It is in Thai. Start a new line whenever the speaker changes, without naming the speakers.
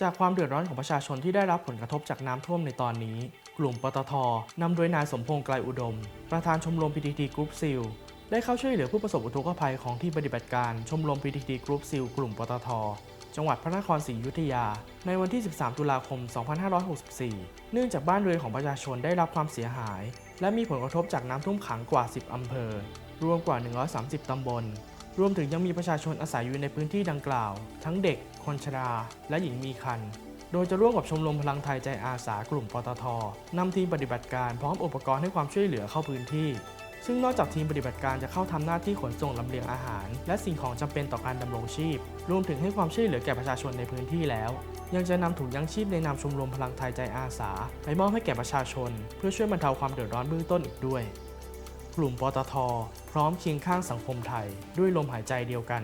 จากความเดือดร้อนของประชาชนที่ได้รับผลกระทบจากน้ำท่วมในตอนนี้ กลุ่มปตทนำโดยนายสมพงษ์ไกลอุดม ประธานชมรม PTT Group Seal ได้เข้าช่วยเหลือผู้ประสบอุทกภัยของที่ปฏิบัติการชมรม PTT Group Seal กลุ่มปตทจังหวัดพระนครศรีอยุธยา ในวันที่ 13 ตุลาคม 2564 เนื่องจากบ้านเรือนของประชาชนได้รับความเสียหาย และมีผลกระทบจากน้ำท่วมขังกว่า 10 อำเภอ รวมกว่า 130 ตำบล รวมถึงยังมีประชาชนอาศัยอยู่ในพื้นที่ดังกล่าว ทั้งเด็ก คนชรา และหญิงมีครรภ์โดยจะร่วมกับชมรมพลังไทยใจอาสากลุ่มปตทนำทีมปฏิบัติการพร้อมอุปกรณ์ให้ความช่วยเหลือเข้าพื้นที่ ซึ่งนอกจากทีมปฏิบัติการจะเข้าทำหน้าที่ขนส่งลำเลียงอาหาร และสิ่งของจำเป็นต่อการดำรงชีพ รวมถึงให้ความช่วยเหลือแก่ประชาชนในพื้นที่แล้ว ยังจะนำถุงยังชีพในนามชมรมพลังไทยใจอาสาไปมอบให้แก่ประชาชน เพื่อช่วยบรรเทาความเดือดร้อนเบื้องต้นอีกด้วย กลุ่มปตท พร้อมเคียงข้างสังคมไทย ด้วยลมหายใจเดียวกัน